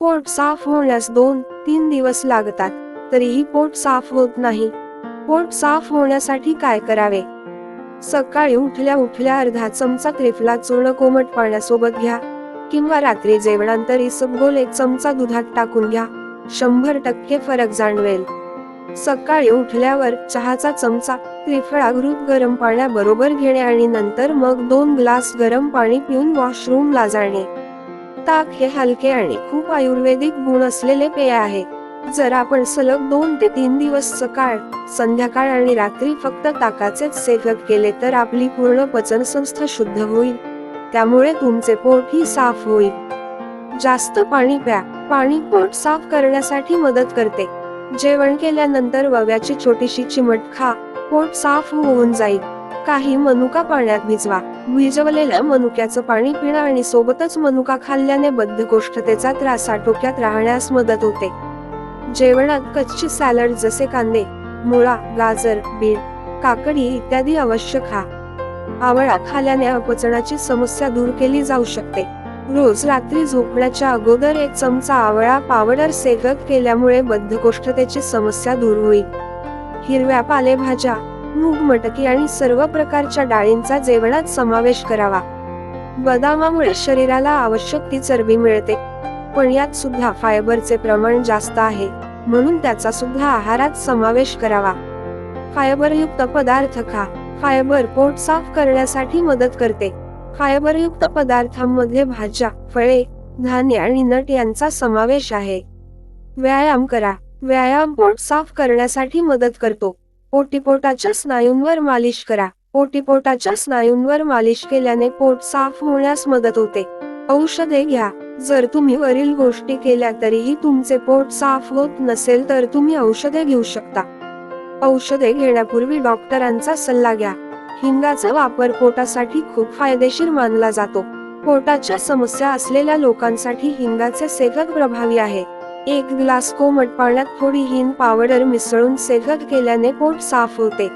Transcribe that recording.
पोट साफ होण्यास दोन तीन दिवस लागतात तरीही पोट साफ होत नाही. पोट साफ होण्यासाठी काय करावे? सकाळी उठल्या उठल्या अर्धा चमचा त्रिफला चूर्ण कोमट पाण्यासोबत घ्या किंवा रात्री जेवणानंतर इसबगोल एक चमचा दुधात टाकून घ्या शंभर टक्के फरक जाणवेल. सकाळी उठल्यावर चहाचा चमचा त्रिफळा घृत गरम पाण्याबरोबर घेणे आणि नंतर मग दोन ग्लास गरम पाणी पिऊन वॉशरूमला जाणे. ताक हे हलके आणि खूप आयुर्वेदिक गुण असलेले पेय आहे. जर आपण सलग दोन ते तीन दिवस सकाळ संध्याकाळ आणि रात्री फक्त ताकाचेच सेवन केले तर आपली पूर्ण पचन संस्था शुद्ध होईल. त्यामुळे तुमचे पोटही साफ होईल. जास्त पाणी प्या. पाणी पोट साफ करण्यासाठी मदत करते. जेवण केल्यानंतर वव्याची छोटीशी चिमट खा. पोट साफ होऊन जाईल. काही मनुका पाण्यात भिजवा. भिजवलेल्या मनुक्याचं पाणी पिणं आणि सोबतच मनुका खाल्ल्याने बद्धकोष्ठतेचा त्रास आटोक्यात राहण्यास मदत होते. जेवणात कच्ची सॅलड जसे कांदे मुळा गाजर बीट काकडी इत्यादी अवश्य खा. आवळा खाल्याने अपचनाची समस्या दूर केली जाऊ शकते. रोज रात्री झोपण्याच्या अगोदर एक चमचा आवळा पावडर सेगत केल्यामुळे बद्धकोष्ठतेची समस्या दूर होईल. हिरव्या पालेभाज्या मूग मटकी आणि सर्व प्रकारच्या डाळींचा जेवणात समावेश करावा. बदामामुळे शरीराला आवश्यक ती चरबी मिळते पण यात सुद्धा फायबरचे प्रमाण जास्त आहे म्हणून त्याचा सुद्धा आहारात समावेश करावा. फायबरयुक्त पदार्थ खा. फायबर पोट साफ करण्यासाठी मदत करते. फायबरयुक्त पदार्थांमध्ये भाज्या फळे धान्य आणि नट यांचा समावेश आहे. व्यायाम करा. व्यायाम पोट साफ करण्यासाठी मदत करतो. पोटीपोटाच्या स्नायूंवर मालिश करा. पोटीपोटाच्या स्नायूंवर मालिश केल्याने पोट साफ होण्यास मदत होते. औषधे घ्या. जर तुम्ही वरील गोष्टी केल्या तरीही तुमचे पोट साफ होत नसेल तर तुम्ही औषधे घेऊ शकता. औषधे घेण्यापूर्वी डॉक्टरांचा सल्ला घ्या. हिंगाचा वापर पोटासाठी खूप फायदेशीर मानला जातो. पोटाच्या समस्या असलेल्या लोकांसाठी हिंगाचे सेवक प्रभावी आहे. एक ग्लास कोमट पाण्यात थोडी हिंग पावडर मिसळून सेगत केल्याने पोट साफ होते.